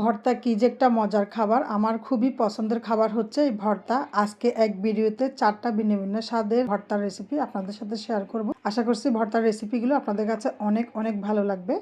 ভর্তা কি যে একটা মজার খাবার। আমার খুবই পছন্দের খাবার হচ্ছে এই ভর্তা। আজকে এক ভিডিওতে চারটা ভিন্ন ভিন্ন স্বাদের ভর্তার রেসিপি আপনাদের সাথে শেয়ার করব। আশা করছি ভর্তার রেসিপিগুলো আপনাদের কাছে অনেক অনেক ভালো লাগবে।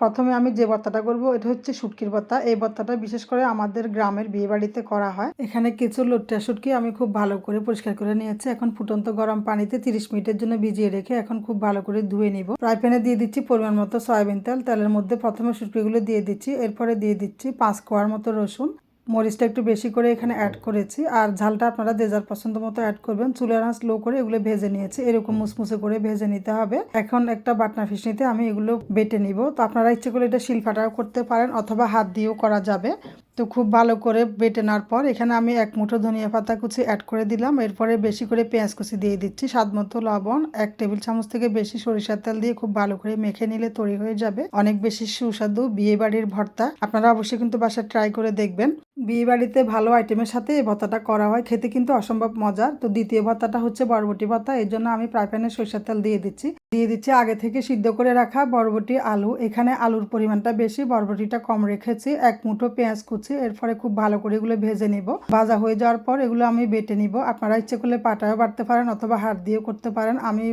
প্রথমে আমি যে ভর্তাটা করব, এটা হচ্ছে শুটকির ভর্তা। এই ভর্তাটা বিশেষ করে আমাদের গ্রামের বিয়েবাড়িতে করা হয়। এখানে কিছু লোটটা শুটকি আমি খুব ভালো করে পরিষ্কার করে নিয়েছি। এখন ফুটন্ত গরম পানিতে তিরিশ মিনিটের জন্য ভিজিয়ে রেখে এখন খুব ভালো করে ধুয়ে নিব। ফ্রাই প্যানে দিয়ে দিচ্ছি পরিমাণ মতো সয়াবিন তেল। তেলের মধ্যে প্রথমে শুটকিগুলো দিয়ে দিচ্ছি। এরপরে দিয়ে দিচ্ছি পাঁচ কোয়ার মতো রসুন। মরিচটা একটু বেশি করে এখানে অ্যাড করেছি। আর ঝালটা আপনারা যে যার পছন্দ মতো অ্যাড করবেন। চুলের আঁচ লো করে এগুলো ভেজে নিয়েছি। এরকম মুসমুসে করে ভেজে নিতে হবে। এখন একটা বাটনা ফিসনিতে আমি এগুলো বেটে নিব। তো আপনারা ইচ্ছে করে এটা শিলফাটাও করতে পারেন অথবা হাত দিয়েও করা যাবে। তো খুব ভালো করে বেটে নেওয়ার পর এখানে আমি এক মুঠো ধনিয়া পাতা কুচি অ্যাড করে দিলাম। এরপরে বেশি করে পেঁয়াজ কুচি দিয়ে দিচ্ছি। স্বাদ মতো লবণ, এক টেবিল চামচ থেকে বেশি সরিষার তেল দিয়ে খুব ভালো করে মেখে নিলে তৈরি হয়ে যাবে। অনেক বেশি সুস্বাদু বিয়ে বাড়ির ভর্তা। আপনারা অবশ্যই কিন্তু বাসায় ট্রাই করে দেখবেন। বিয়ে বাড়িতে ভালো আইটেমের সাথে এই ভর্তাটা করা হয়। খেতে কিন্তু অসম্ভব মজার। তো দ্বিতীয় ভর্তাটা হচ্ছে বরবটি ভর্তা। এর জন্য আমি প্রায় প্যানে সরিষার তেল দিয়ে দিচ্ছি। দিয়ে দিচ্ছি আগে থেকে সিদ্ধ করে রাখা বরবটি আলু। এখানে আলুর পরিমাণটা বেশি, বরবটিটা কম রেখেছি। এক মুঠো পেঁয়াজ কুচি, এরপরে খুব ভালো করে এগুলো ভেজে নিব। ভাজা হয়ে যাওয়ার পর এগুলো আমি বেটে নিব। আপনারা ইচ্ছে করলে পাটায়ও বাটতে পারেন অথবা হাত দিয়েও করতে পারেন। আমি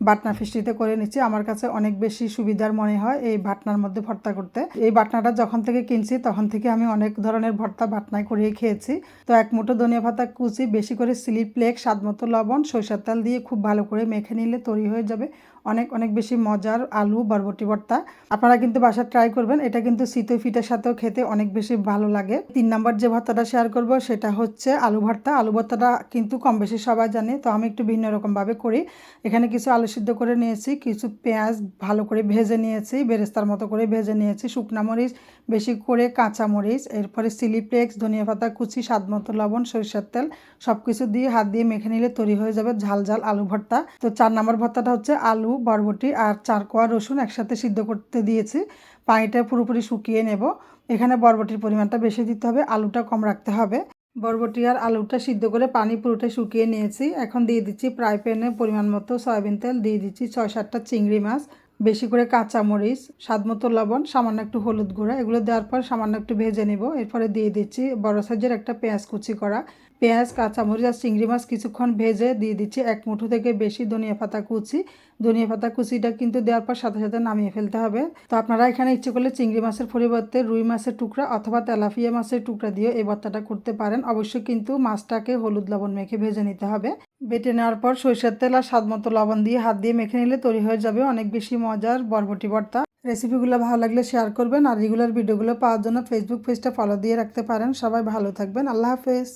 বাটনা ফিস্টিতে করে নিচ্ছি। আমার কাছে অনেক বেশি সুবিধার মনে হয় এই বাটনার মধ্যে ভর্তা করতে। এই বাটনাটা যখন থেকে কিনছি তখন থেকে আমি অনেক ধরনের ভর্তা বাটনায় করিয়ে খেয়েছি। তো এক মুঠো ধনিয়া পাতা কুচি, বেশি করে স্লিপ প্লেক স্বাদ মতো লবণ, সরিষার তেল দিয়ে খুব ভালো করে মেখে নিলে তৈরি হয়ে যাবে। অনেক অনেক বেশি মজার আলু, বরবটি ভর্তা। আপনারা কিন্তু বাসা ট্রাই করবেন। এটা কিন্তু শীতই ফিটের সাথেও খেতে অনেক বেশি ভালো লাগে। তিন নাম্বার যে ভর্তাটা শেয়ার করব, সেটা হচ্ছে আলু ভর্তা। আলু ভর্তাটা কিন্তু কম বেশি সবাই জানে, তো আমি একটু ভিন্ন রকমভাবে করি। এখানে কিছু আলু সিদ্ধ করে নিয়েছি, কিছু পেঁয়াজ ভালো করে ভেজে নিয়েছি, বেরেস্তার মতো করে ভেজে নিয়েছি, শুকনা মরিচ, বেশি করে কাঁচা মরিচ, এরপরে সিলিপ্লেক্স ধনিয়া পাতা কুচি, স্বাদ মতো লবণ, সরিষার তেল সব কিছু দিয়ে হাত দিয়ে মেখে নিলে তৈরি হয়ে যাবে ঝাল ঝাল আলু ভর্তা। তো চার নাম্বার ভর্তাটা হচ্ছে আলু বরবটি আর চার কোয়া রসুন একসাথে সিদ্ধ করতে দিয়েছি। পানিটা পুরোপুরি শুকিয়ে নেব। এখানে বরবটির পরিমাণটা বেশি দিতে হবে, আলুটা কম রাখতে হবে। বরবটি আর আলুটা সিদ্ধ করে পানি পুরোটা শুকিয়ে নিয়েছি। এখন দিয়ে দিচ্ছি ফ্রাই প্যানে পরিমাণ মতো সয়াবিন তেল, দিয়ে দিচ্ছি ছয় সাতটা চিংড়ি মাছ, বেশি করে কাঁচা মরিচ, স্বাদ মতো লবণ, সামান্য একটু হলুদ গুঁড়া। এগুলো দেওয়ার পর সামান্য একটু ভেজে নিব। এরপরে দিয়ে দিচ্ছি বড় সাইজের একটা পেঁয়াজ কুচি করা। পেঁয়াজ, কাঁচামরিচ আর চিংড়ি মাছ কিছুক্ষণ ভেজে দিয়ে দিচ্ছি। এক মুঠো থেকে বেশি ধনিয়া পাতা কুচি। ধনিয়া পাতা কুচিটা কিন্তু দেওয়ার পর সাথে সাথে নামিয়ে ফেলতে হবে। তো আপনারা এখানে ইচ্ছে করলে চিংড়ি মাছের পরিবর্তে রুই মাছের টুকরা অথবা তেলাফিয়া মাছের টুকরা দিয়ে এই ভর্তাটা করতে পারেন। অবশ্যই কিন্তু মাছটাকে হলুদ লবণ মেখে ভেজে নিতে হবে। বেটে নেওয়ার পর সরিষার তেল আর স্বাদ মতো লবণ দিয়ে হাত দিয়ে মেখে নিলে তৈরি হয়ে যাবে অনেক বেশি মজার বরবটি ভর্তা। রেসিপিগুলো ভালো লাগলে শেয়ার করবেন আর রেগুলার ভিডিওগুলো পাওয়ার জন্য ফেসবুক পেজটা ফলো দিয়ে রাখতে পারেন। সবাই ভালো থাকবেন। আল্লাহ হাফেজ।